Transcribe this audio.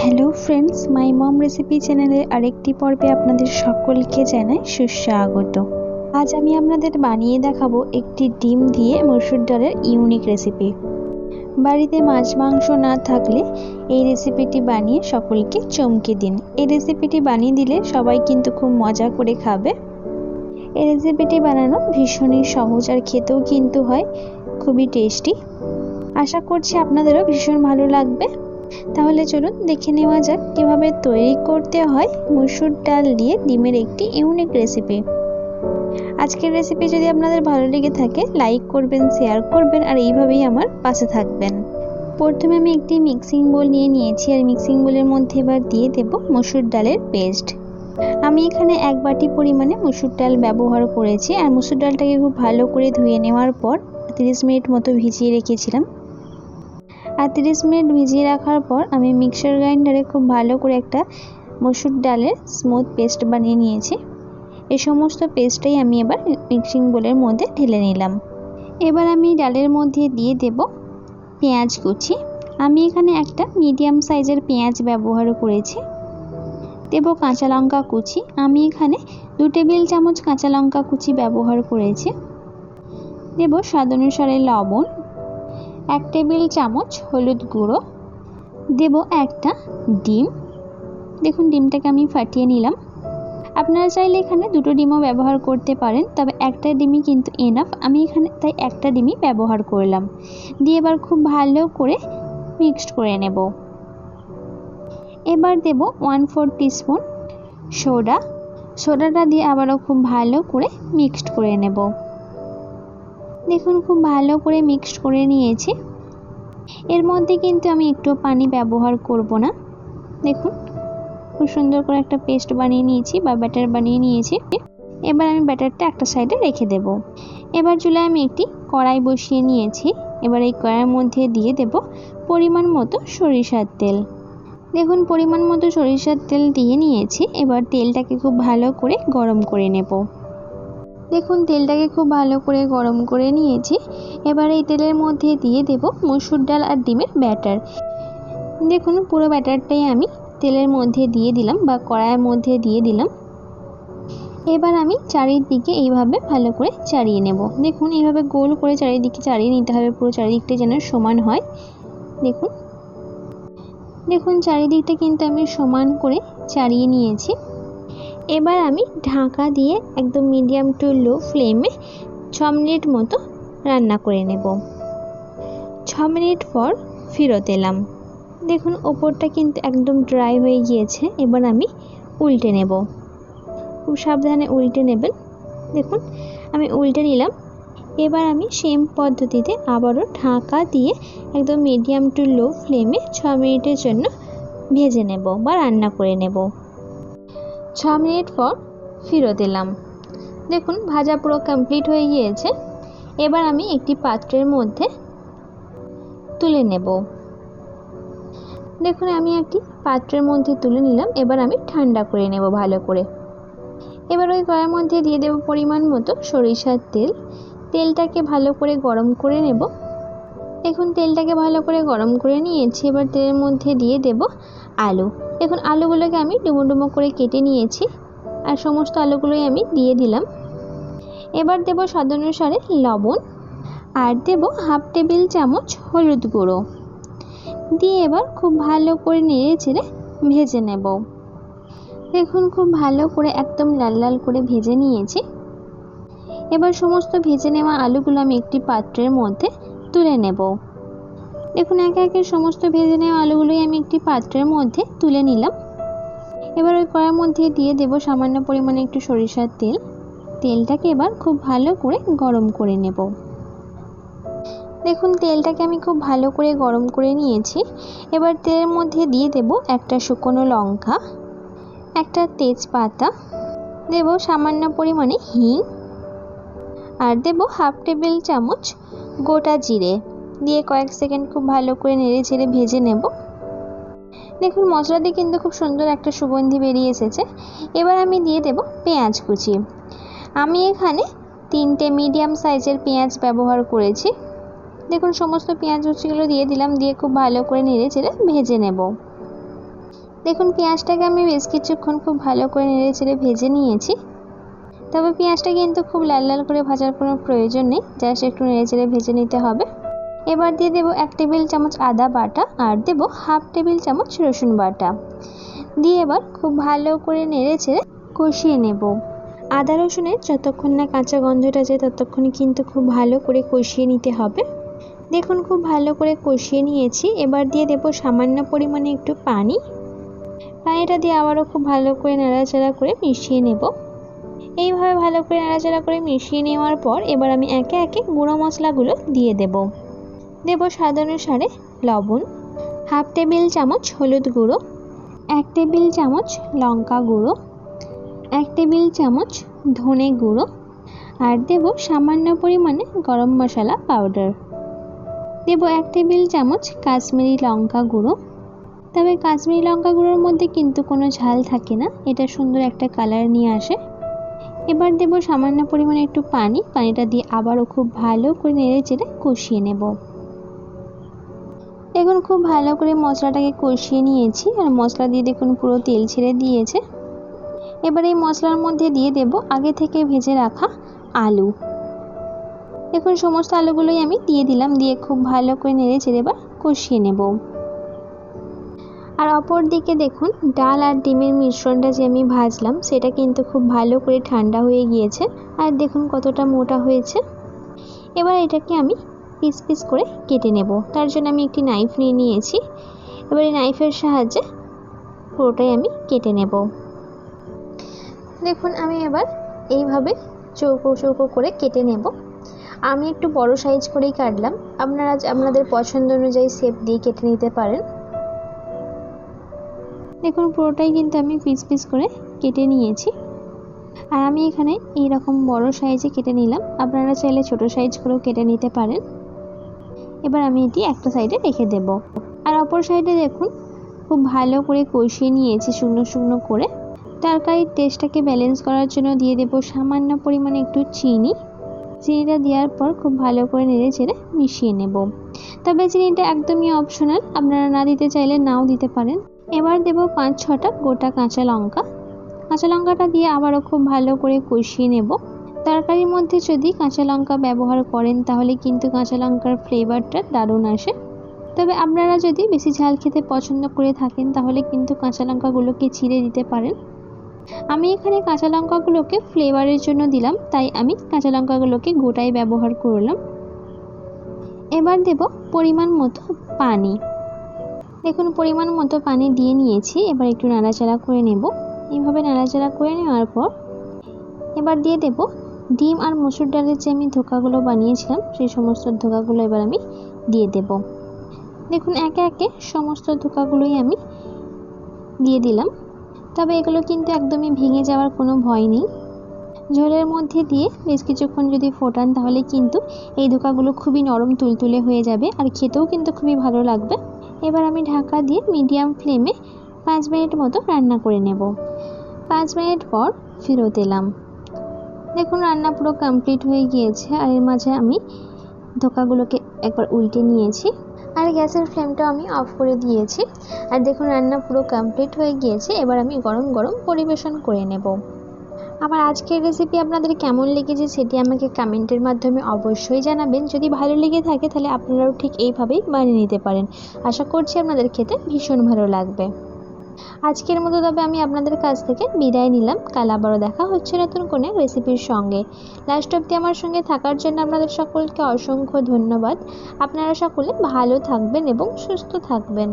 Hello friends my mom recipe চ্যানেলের আরেকটি পর্বে আপনাদের সকলকে জানাই সুস্বাগত। আজ আমি আপনাদের বানিয়ে দেখাবো একটি ডিম দিয়ে মসুর ডালের ইউনিক রেসিপি বাড়িতে মাছ মাংস না থাকলে এই রেসিপিটি বানিয়ে সকলকে চমকে দিন। এই রেসিপিটি বানিয়ে দিলে সবাই কিন্তু খুব মজা করে খাবে। এই রেসিপিটি বানানো ভীষণই সহজ আর খেতেও কিন্তু হয়, খুবই টেস্টি আশা করছি আপনাদেরও ভীষণ ভালো লাগবে। তাহলে চলুন দেখে নেওয়া যাক কীভাবে তৈরি করতে হয় মসুর ডাল দিয়ে ডিমের একটি ইউনিক রেসিপি আজকের রেসিপি যদি আপনাদের ভালো লেগে থাকে লাইক করবেন শেয়ার করবেন আর এইভাবেই আমার পাশে থাকবেন। প্রথমে আমি একটি মিক্সিং বোল নিয়ে নিয়েছি আর মিক্সিং বোলের মধ্যে এবার দিয়ে দেব মসুর ডালের পেস্ট আমি এখানে এক বাটি পরিমাণে মসুর ডাল ব্যবহার করেছি আর মসুর ডালটাকে খুব ভালো করে ধুয়ে নেওয়ার পর তিরিশ মিনিট মতো ভিজিয়ে রেখেছিলাম। আর তিরিশ মিনিট ভিজিয়ে রাখার পর আমি মিক্সার গ্রাইন্ডারে খুব ভালো করে একটা মসুর ডালের স্মুথ পেস্ট বানিয়ে নিয়েছি। এই সমস্ত পেস্টটাই আমি এবার মিক্সিং বোলের মধ্যে ঢেলে নিলাম। এবার আমি ডালের মধ্যে দিয়ে দেব পেঁয়াজ কুচি। আমি এখানে একটা মিডিয়াম সাইজের পেঁয়াজ ব্যবহার করেছি। দেব কাঁচা লঙ্কা কুচি। আমি এখানে দু টেবিল চামচ কাঁচা লঙ্কা কুচি ব্যবহার করেছি। দেব স্বাদ অনুসারে লবণ এক টেবিল চামচ হলুদ গুঁড়ো। দেব একটা ডিম। দেখুন, ডিমটাকে আমি ফাটিয়ে নিলাম। আপনারা চাইলে এখানে দুটো ডিমও ব্যবহার করতে পারেন, তবে একটা ডিমই কিন্তু এনাফ আমি এখানে তাই একটা ডিমই ব্যবহার করলাম। দিয়ে এবার খুব ভালো করে মিক্সড করে নেব। এবার দেব ওয়ান ফোর টিস্পুন সোডা সোডাটা দিয়ে আবারও খুব ভালো করে মিক্সড করে নেব। দেখুন, খুব ভালো করে মিক্সড করে নিয়েছি। এর মধ্যে কিন্তু আমি একটু পানি ব্যবহার করব না। দেখুন, খুব সুন্দর করে একটা পেস্ট বানিয়ে নিয়েছি বা ব্যাটার বানিয়ে নিয়েছি। এবার আমি ব্যাটারটা একটা সাইডে রেখে দেব। এবার চুলায় আমি একটি কড়াই বসিয়ে নিয়েছি। এবার এই কড়াইয়ের মধ্যে দিয়ে দেব পরিমাণ মতো সরিষার তেল। দেখুন, পরিমাণ মতো সরিষার তেল দিয়ে নিয়েছি। এবার তেলটাকে খুব ভালো করে গরম করে নেব। দেখুন, তেলটাকে খুব ভালো করে গরম করে নিয়েছি। এবার এই তেলের মধ্যে দিয়ে দেব মসুর ডাল আর ডিমের ব্যাটার। দেখুন, পুরো ব্যাটারটাই আমি তেলের মধ্যে দিয়ে দিলাম বা কড়াইয়ের মধ্যে দিয়ে দিলাম। এবার আমি চারিদিকে এইভাবে ভালো করে চাড়িয়ে নেব। দেখুন, এইভাবে গোল করে চারিদিকে চাড়িয়ে নিতে হবে, পুরো চারিদিকটা যেন সমান হয়। দেখুন। দেখুন, চারিদিকটা কিন্তু আমি সমান করে চাড়িয়ে নিয়েছি। এবার আমি ঢাকা দিয়ে একদম মিডিয়াম টু লো ফ্লেমে ছ মিনিট মতো রান্না করে নেব। ছ মিনিট পর ফেরত এলাম। দেখুন, ওপরটা কিন্তু একদম ড্রাই হয়ে গিয়েছে। এবার আমি উল্টে নেব। খুব সাবধানে উল্টে নেবেন। দেখুন, আমি উল্টে নিলাম। এবার আমি সেম পদ্ধতিতে আবারও ঢাকা দিয়ে একদম মিডিয়াম টু লো ফ্লেমে ছ মিনিটের জন্য ভেজে নেব বা রান্না করে নেব। ছ মিনিট পর ফেরত এলাম। দেখুন, ভাজা পুরো কমপ্লিট হয়ে গিয়েছে। এবার আমি একটি পাত্রের মধ্যে তুলে নেব। দেখুন, আমি একটি পাত্রের মধ্যে তুলে নিলাম। এবার আমি ঠান্ডা করে নেব ভালো করে। এবার ওই কড়াইয়ের মধ্যে দিয়ে দেব পরিমাণ মতো সরিষার তেল। তেলটাকে ভালো করে গরম করে নেব। দেখুন, তেলটাকে ভালো করে গরম করে নিয়েছি। এবার তেলের মধ্যে দিয়ে দেব আলু। দেখুন আলুগুলোকে আমি ডুমো ডুমো করে কেটে নিয়েছি আর সমস্ত আলুগুলোই আমি দিয়ে দিলাম। এবার দেব স্বাদ অনুসারে লবণ আর দেব হাফ টেবিল চামচ হলুদ গুঁড়ো। দিয়ে এবার খুব ভালো করে নেড়ে চেড়ে ভেজে নেব। দেখুন খুব ভালো করে একদম লাল লাল করে ভেজে নিয়েছি। এবার সমস্ত ভেজে নেওয়া আলুগুলো আমি একটি পাত্রের মধ্যে তুলে নেব। দেখুন, একে একে সমস্ত ভেজে নেওয়া আলুগুলোই আমি একটি পাত্রের মধ্যে তুলে নিলাম। এবার ওই কড়ার মধ্যে দিয়ে দেব সামান্য পরিমাণে একটু সরিষার তেল। তেলটাকে এবার খুব ভালো করে গরম করে নেব। দেখুন, তেলটাকে আমি খুব ভালো করে গরম করে নিয়েছি। এবার তেলের মধ্যে দিয়ে দেব একটা শুকনো লঙ্কা, একটা তেজপাতা, দেব সামান্য পরিমাণে হিং, আর দেব হাফ টেবিল চামচ গোটা জিরে। দিয়ে কয়েক সেকেন্ড খুব ভালো করে নেড়ে ছেড়ে ভেজে নেব। দেখুন মশলা দিয়ে কিন্তু খুব সুন্দর একটা সুগন্ধি বেরিয়ে এসেছে। এবার আমি দিয়ে দেব পেঁয়াজ কুচি। আমি এখানে তিনটে মিডিয়াম সাইজের পেঁয়াজ ব্যবহার করেছি। দেখুন, সমস্ত পেঁয়াজ কুচিগুলো দিয়ে দিলাম, দিয়ে খুব ভালো করে নেড়ে চেড়ে ভেজে নেব। দেখুন, পেঁয়াজটাকে আমি বেশ কিছুক্ষণ খুব ভালো করে নেড়ে চেড়ে ভেজে নিয়েছি। তবে পেঁয়াজটা কিন্তু খুব লাল লাল করে ভাজার কোনো প্রয়োজন নেই, জাস্ট একটু নেড়ে চেড়ে ভেজে নিতে হবে। এবার দিয়ে দেবো এক টেবিল চামচ আদা বাটা আর দেবো হাফ টেবিল চামচ রসুন বাটা। দিয়ে এবার খুব ভালো করে নেড়ে চেড়ে কষিয়ে নেব। আদা রসুনের যতক্ষণ না কাঁচা গন্ধটা যায় ততক্ষণ কিন্তু খুব ভালো করে কষিয়ে নিতে হবে। দেখুন খুব ভালো করে কষিয়ে নিয়েছি। এবার দিয়ে দেবো সামান্য পরিমাণে একটু পানি। পানিটা দিয়ে আবারও খুব ভালো করে নাড়াচাড়া করে মিশিয়ে নেব। এইভাবে ভালো করে নাড়াচাড়া করে মিশিয়ে নেওয়ার পর এবার আমি একে একে গুঁড়ো মশলাগুলো দিয়ে দেব। দেব স্বাদ অনুসারে লবণ, হাফ টেবিল চামচ হলুদ গুঁড়ো, এক টেবিল চামচ লঙ্কা গুঁড়ো, এক টেবিল চামচ ধনে গুঁড়ো আর দেব সামান্য পরিমাণে গরম মশলা পাউডার। দেব এক টেবিল চামচ কাশ্মীরি লঙ্কা গুঁড়ো। তবে কাশ্মীরি লঙ্কা গুঁড়োর মধ্যে কিন্তু কোনো ঝাল থাকে না, এটা সুন্দর একটা কালার নিয়ে আসে। এবার দেব সামান্য পরিমাণে একটু পানি, পানিটা দিয়ে আবারও খুব ভালো করে নেড়ে চেড়ে কষিয়ে নেব। দেখুন, খুব ভালো করে মশলাটাকে কষিয়ে নিয়েছি। আর মশলা দিয়ে দেখুন, পুরো তেল ছেড়ে দিয়েছে। এবার এই মশলার মধ্যে দিয়ে দেব আগে থেকে ভেজে রাখা আলু। দেখুন, সমস্ত আলুগুলোই আমি দিয়ে দিলাম, দিয়ে খুব ভালো করে নেড়ে চেড়ে এবার কষিয়ে নেব। আর অপর দিকে দেখুন, ডাল আর ডিমের মিশ্রণটা যে আমি ভাজলাম, সেটা কিন্তু খুব ভালো করে ঠান্ডা হয়ে গিয়েছে। আর দেখুন, কতটা মোটা হয়েছে। এবার এটাকে আমি পিস পিস করে কেটে নেব। তার জন্য আমি একটি নাইফ নিয়ে নিয়েছি। এবার এই নাইফের সাহায্যে পুরোটাই আমি কেটে নেব। দেখুন, আমি এবার এইভাবে চৌকো চৌকো করে কেটে নেব। আমি একটু বড় সাইজ করেই কাটলাম। আপনারা আপনাদের পছন্দ অনুযায়ী শেপ দিয়ে কেটে নিতে পারেন। দেখুন, পুরোটাই কিন্তু আমি পিস পিস করে কেটে নিয়েছি। আর আমি এখানে এই রকম বড় সাইজে কেটে নিলাম। আপনারা চাইলে ছোট সাইজ করেও কেটে নিতে পারেন। এবার আমি এটি একটা সাইডে রেখে দেব। আর অপর সাইডে দেখুন, খুব ভালো করে কষিয়ে নিয়েছি শুকনো শুকনো করে। তরকারির টেস্টটাকে ব্যালেন্স করার জন্য দিয়ে দেব সামান্য পরিমাণে একটু চিনি। চিনিটা দেওয়ার পর খুব ভালো করে নেড়ে চেড়ে মিশিয়ে নেব। তবে চিনিটা একদমই অপশনাল আপনারা না দিতে চাইলে নাও দিতে পারেন। এবার দেব পাঁচ ছটা গোটা কাঁচা লঙ্কা। কাঁচা লঙ্কাটা দিয়ে আবারও খুব ভালো করে কষিয়ে নেব। তরকারির মধ্যে যদি কাঁচা লঙ্কা ব্যবহার করেন, তাহলে কিন্তু কাঁচা লঙ্কার ফ্লেভারটা দারুণ আসে। তবে আপনারা যদি বেশি ঝাল খেতে পছন্দ করে থাকেন, তাহলে কিন্তু কাঁচা লঙ্কাগুলোকে ছিঁড়ে দিতে পারেন। আমি এখানে কাঁচা লঙ্কাগুলোকে ফ্লেভারের জন্য দিলাম, তাই আমি কাঁচা লঙ্কাগুলোকে গোটাই ব্যবহার করলাম। এবার দেব পরিমাণ মতো পানি। দেখুন, পরিমাণ মতো পানি দিয়ে নিয়েছি, এবার একটু নাড়াচাড়া করে নেব। এইভাবে নাড়াচাড়া করে নেওয়ার পর, এবার দিয়ে দেব ডিম আর মসুর ডালের যে আমি ধোকাগুলো বানিয়েছিলাম, সেই সমস্ত ধোকাগুলো এবার আমি দিয়ে দেব। দেখুন, একে একে সমস্ত ধোকাগুলোই আমি দিয়ে দিলাম। তবে এগুলো কিন্তু একদমই ভেঙে যাওয়ার কোনো ভয় নেই। ঝোলের মধ্যে দিয়ে বেশ কিছুক্ষণ যদি ফোটান, তাহলে কিন্তু এই ধোকাগুলো খুবই নরম তুলতুলে হয়ে যাবে আর খেতেও কিন্তু খুবই ভালো লাগবে। এবার আমি ঢাকা দিয়ে মিডিয়াম ফ্লেমে পাঁচ মিনিট মতো রান্না করে নেব। পাঁচ মিনিট পর ফেরত এলাম। দেখুন, রান্না পুরো কমপ্লিট হয়ে গিয়েছে আর এর মাঝে আমি ধোকাগুলোকে একবার উল্টে নিয়েছি আর গ্যাসের ফ্লেমটাও আমি অফ করে দিয়েছি। আর দেখুন, রান্না পুরো কমপ্লিট হয়ে গিয়েছে। এবার আমি গরম গরম পরিবেশন করে নেব। আমার আজকের রেসিপি আপনাদের কেমন লেগেছে সেটি আমাকে কমেন্টের মাধ্যমে অবশ্যই জানাবেন। যদি ভালো লেগে থাকে, তাহলে আপনারাও ঠিক এইভাবেই বানিয়ে নিতে পারেন। আশা করছি আপনাদের খেতে ভীষণ ভালো লাগবে। আজকের মতো তবে আমি আপনাদের কাছ থেকে বিদায় নিলাম। কাল আবারও দেখা হচ্ছে নতুন কোনো রেসিপির সঙ্গে। লাস্ট অব্দি আমার সঙ্গে থাকার জন্য আপনাদের সকলকে অসংখ্য ধন্যবাদ। আপনারা সকলে ভালো থাকবেন এবং সুস্থ থাকবেন।